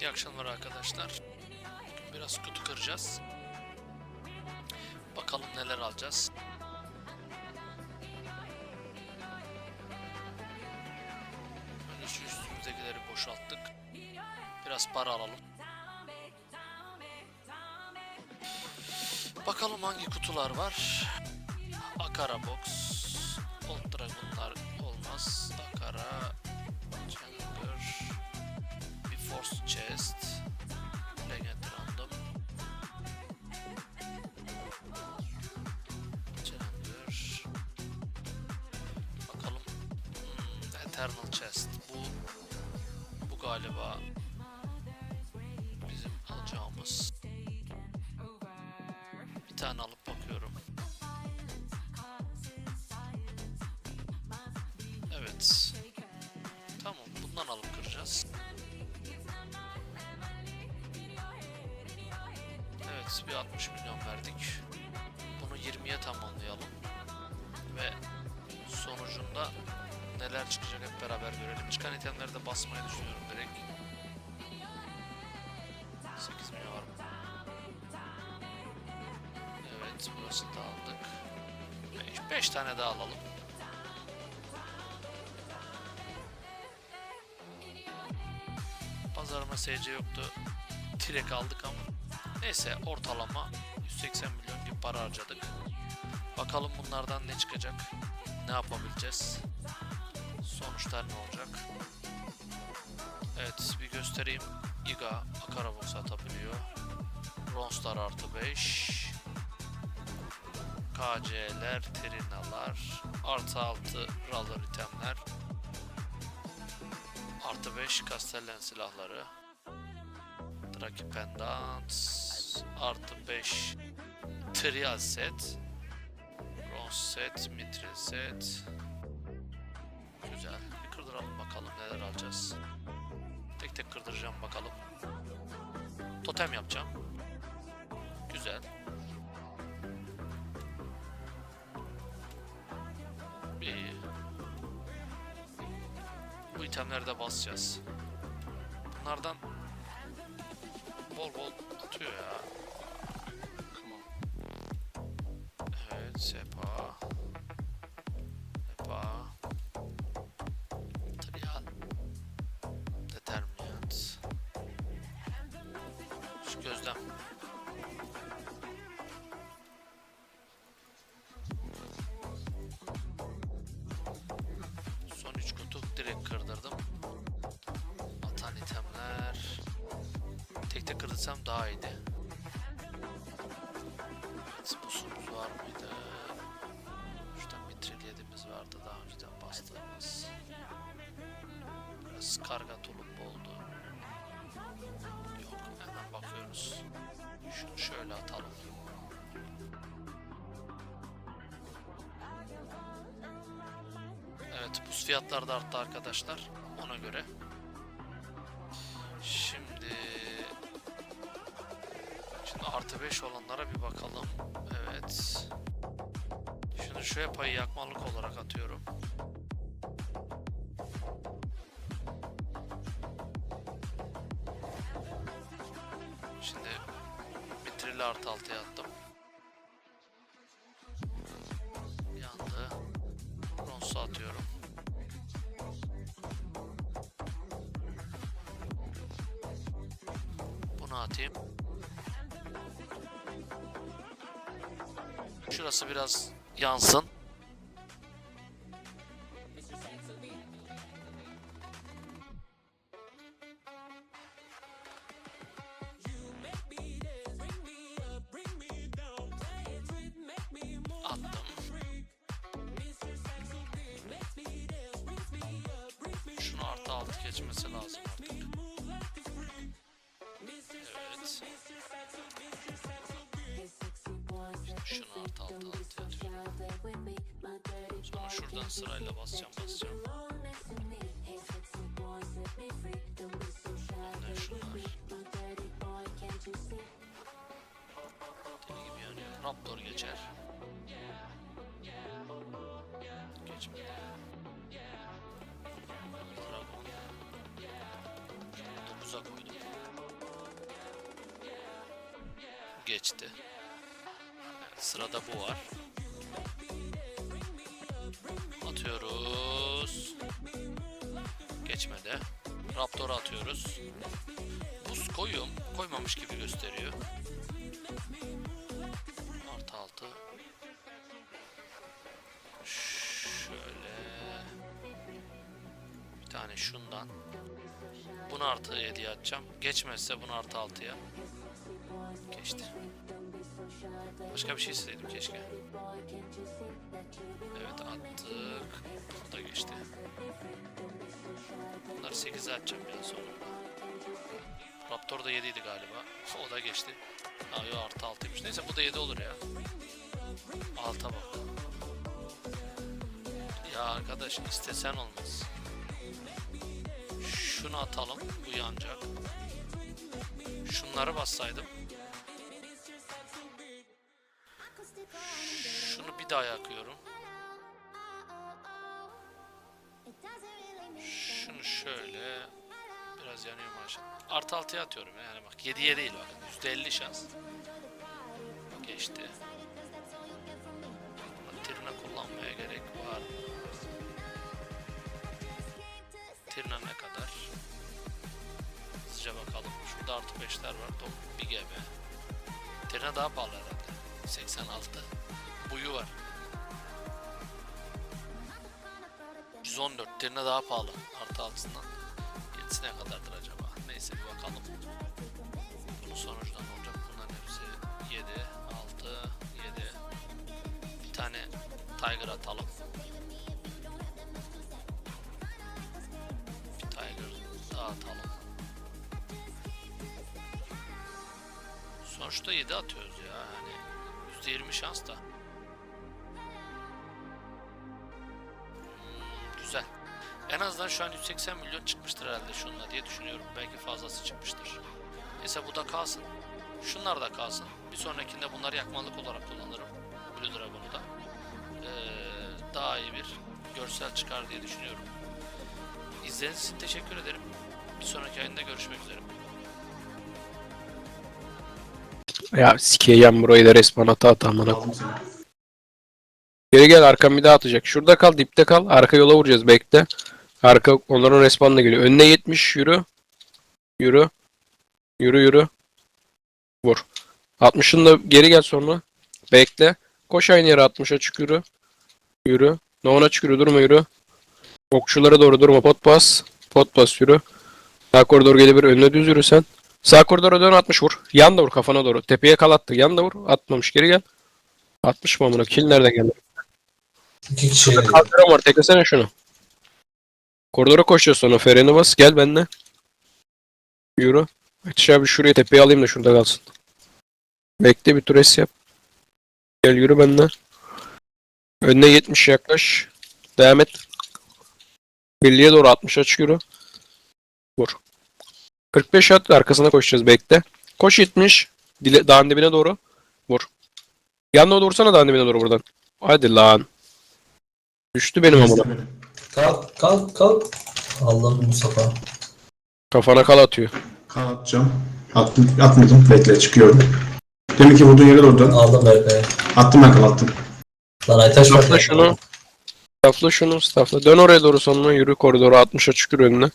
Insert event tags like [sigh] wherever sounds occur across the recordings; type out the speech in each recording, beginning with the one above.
İyi akşamlar arkadaşlar. Biraz kutu kıracağız. Bakalım neler alacağız. Önce üstümüzdekileri boşalttık. Biraz para alalım. Bakalım hangi kutular var. Akara Box. Force Chest. Legend Random. Challenger. Bakalım. Hmm, Eternal Chest. Bu bu galiba Evet, bir 60 milyon verdik. Bunu 20'ye tamamlayalım. Ve sonucunda neler çıkacak hep beraber görelim. Çıkan itemleri de basmayı düşünüyorum direkt. 8 milyon var. Evet, burası da aldık. 5 tane daha alalım. Pazarıma SC yoktu. Direkt aldık ama. Neyse ortalama 180 milyon gibi para harcadık. Bakalım bunlardan ne çıkacak. Ne yapabileceğiz. Sonuçlar ne olacak. Evet bir göstereyim. Iga Akarabox atabiliyor. Ronstar artı 5. KC'ler, Trinalar, artı 6 Raller itemler, artı 5 Castellan silahları, Draki Pendant, artı 5 Trial set, Bronze set, Mithril set. Güzel. Bir kırdıralım bakalım neler alacağız. Tek tek kırdıracağım bakalım. Totem yapacağım. Güzel. Bir bu itemleri de basacağız. Bunlardan bol bol atıyor ya. Evet, sepa. Sepa. Trial. Determinant. Şu gözlem. Son 3 kutu direkt kırdırdım. Kırdırsam daha iyiydi. Evet, busumuz var mıydı? Şuradan mitril yediğimiz vardı daha önceden bastığımız. Biraz karga tulumbu oldu. Yok hemen bakıyoruz. Şunu şöyle atalım. Evet buz fiyatları da arttı arkadaşlar. Ona göre. Artı 5 olanlara bir bakalım. Evet. Şunu şuraya payı yakmalık olarak atıyorum. Şimdi mitrili artı 6'ya attım. Şurası biraz yansın. Attım. Şunu artı altı geçmesi lazım artık. şunu alt alt alt. Sonra şuradan sırayla basacağım basacağım. Ondan şunlar. Deli gibi yanıyor. Raptor geçer. Geçmedi. Dragon. Dokuza koydum. Geçti. Sırada bu var. Atıyoruz. Geçmedi. Raptor'a atıyoruz. Buz koyuyorum. Koymamış gibi gösteriyor. Artı altı. Şöyle. Bir tane şundan. Bunu artı 7'ye atacağım. Geçmezse bunu artı 6'ya. Geçti. Başka bir şey isteseydim keşke. Evet attık. Bu da geçti. Bunları 8'e atacağım ya sonunda. Raptor da 7 idi galiba. [laughs] O da geçti. Aa yok artı 6'ymış. Neyse bu da 7 olur ya. Alta bak. Ya arkadaş istesen olmaz. Şunu atalım. Bu yanacak. Şunları bassaydım. Bir daha yakıyorum. Şunu şöyle biraz yanıyor maşallah. Artı altıya atıyorum yani bak 7'ye değil bakın %50 şans. Geçti. Tirna kullanmaya gerek var mı? Tirna ne kadar? Hızlıca bakalım. Şurada artı 5'ler var. Top bir GB. Tirna daha pahalı herhalde. 86. Buyu var. 114. Tirna daha pahalı. Artı altından. Yetisi ne kadardır acaba? Neyse bir bakalım. Bunun sonucu da ne olacak? Bunların hepsi 7, 6, 7. Bir tane Tiger atalım. Bir Tiger daha atalım. Sonuçta 7 atıyoruz ya yani. %20 şans da. Şu an 180 milyon çıkmıştır herhalde şununla diye düşünüyorum. Belki fazlası çıkmıştır. Neyse bu da kalsın. Şunlar da kalsın. Bir sonrakinde bunları yakmalık olarak kullanırım. Blue Dragon'u da. Ee, daha iyi bir görsel çıkar diye düşünüyorum. İzlediğiniz için teşekkür ederim. Bir sonraki ayında görüşmek üzere. Ya sikeyem burayı da resmen ata ata amına. Geri gel arkam bir daha atacak. Şurada kal dipte kal. Arka yola vuracağız bekle. Arka onların respawnla geliyor. Önüne 70 yürü. Yürü. Yürü yürü. Vur. 60'ın da geri gel sonra. Bekle. Koş aynı yere 60'a çık yürü. Yürü. Novana çık yürü durma yürü. Okçulara doğru durma pot bas. Pot bas yürü. Sağ koridor gelebilir. Önüne düz yürü sen. Sağ koridora dön 60 vur. Yan da vur kafana doğru. Tepeye kal attı. Yan da vur. Atmamış geri gel. 60 mı amına? Kill nereden geldi? İki kişi kaldıran var. Teklesene şunu. Koridora koşacağız sonra. Freni bas. Gel benimle. Yürü. Yetiş abi şuraya tepeye alayım da şurada kalsın. Bekle bir tur es yap. Gel yürü benimle. Önüne 70 yaklaş. Devam et. Birliğe doğru 60 aç yürü. Vur. 45 at arkasına koşacağız bekle. Koş 70. Dile, dağın dibine doğru. Vur. Yanına doğursana dağın dibine doğru buradan. Hadi lan. Düştü benim amına. Kalk kalk kalk. Allah'ım Mustafa. Kafana kal atıyor. Kan atacağım. Attım, atmadım. Bekle çıkıyorum. Demin ki vurduğun yere doğru dön. Aldım Berkay'ı. Attım ben kan attım. Lan Aytaş. Stafla şunu. Stafla şunu stafla. Dön oraya doğru sonra yürü koridora 60'a çıkıyor önüne.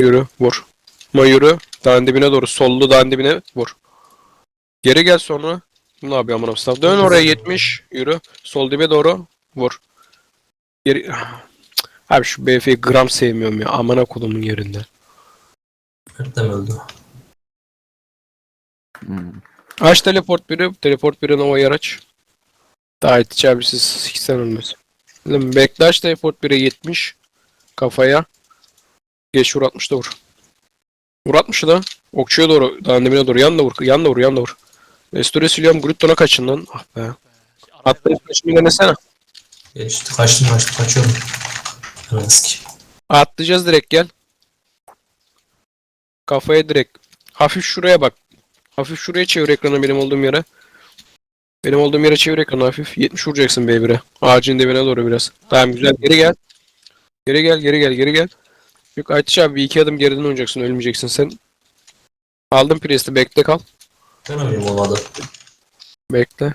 Yürü vur. Ma yürü. Dağın dibine doğru. Sollu dağın dibine vur. Geri gel sonra. Ne yapıyor amına staf? Dön oraya 70. Yürü. Sol dibe doğru. Vur. Geri... Abi şu BF'yi gram sevmiyorum ya. Amına kolumun yerinde. Nerede mi öldü? Aç teleport biri. Teleport biri Nova yer aç. Daha itici abi siz siksen ölmez. Bekle aç teleport biri 70. Kafaya. Geç vur 60 da vur. Vur 60'ı da. Okçuya doğru. Daha dibine doğru. Yan da vur. Yan da vur. Yan da vur. Restore siliyorum. Grutton'a kaçın lan. Ah be. Atlayıp şimdi denesene. Geçti. Kaçtım kaçtım kaçıyorum. Sikeyim. Atlayacağız direkt gel. Kafaya direkt. Hafif şuraya bak. Hafif şuraya çevir ekranı benim olduğum yere. Benim olduğum yere çevir ekranı hafif. 70 vuracaksın B1'e. Ağacın dibine doğru biraz. Tamam güzel. Geri gel. Geri gel, geri gel, geri gel. Yok Aytiş abi bir iki adım geriden oynayacaksın. Ölmeyeceksin sen. Aldım Priest'i bekle kal. Oynuyorum olmadı. Bekle.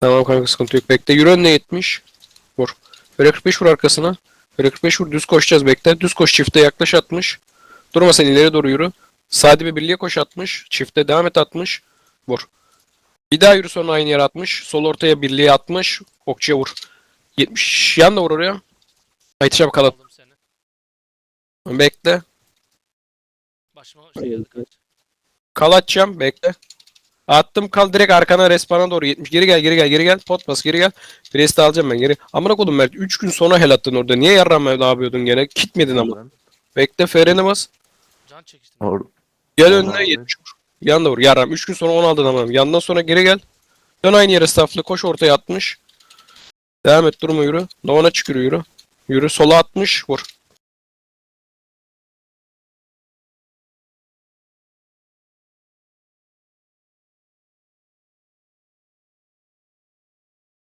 Tamam kanka sıkıntı yok. Bekle. Yürü önüne 70. Böyle 45 vur arkasına. Böyle 45 vur. Düz koşacağız bekle. Düz koş çifte yaklaş 60. Durma sen ileri doğru yürü. Sadi bir birliğe koş 60. Çifte devam et 60. Vur. Bir daha yürü sonra aynı yere 60. Sol ortaya birliğe 60. Okçuya vur. 70. Yan da vur oraya. Haydi çabuk kalat. Aldım seni. Bekle. Başıma şey. Kal atacağım. Bekle. Attım kal direkt arkana respana doğru 70. Geri gel geri gel geri gel. Pot bas geri gel. Priest'i alacağım ben geri. Amına kodum Mert. 3 gün sonra hel attın orada. Niye yarram ne yapıyordun gene? Kitmedin ama. Bekle freni bas. Can çekiştim. Or Gel önüne abi. 70 vur. Yan da vur. Yarram. 3 gün sonra 10 aldın ama. Yandan sonra geri gel. Dön aynı yere stafflı. Koş ortaya 60. Devam et durma yürü. Novana çık yürü yürü. Yürü sola 60 vur.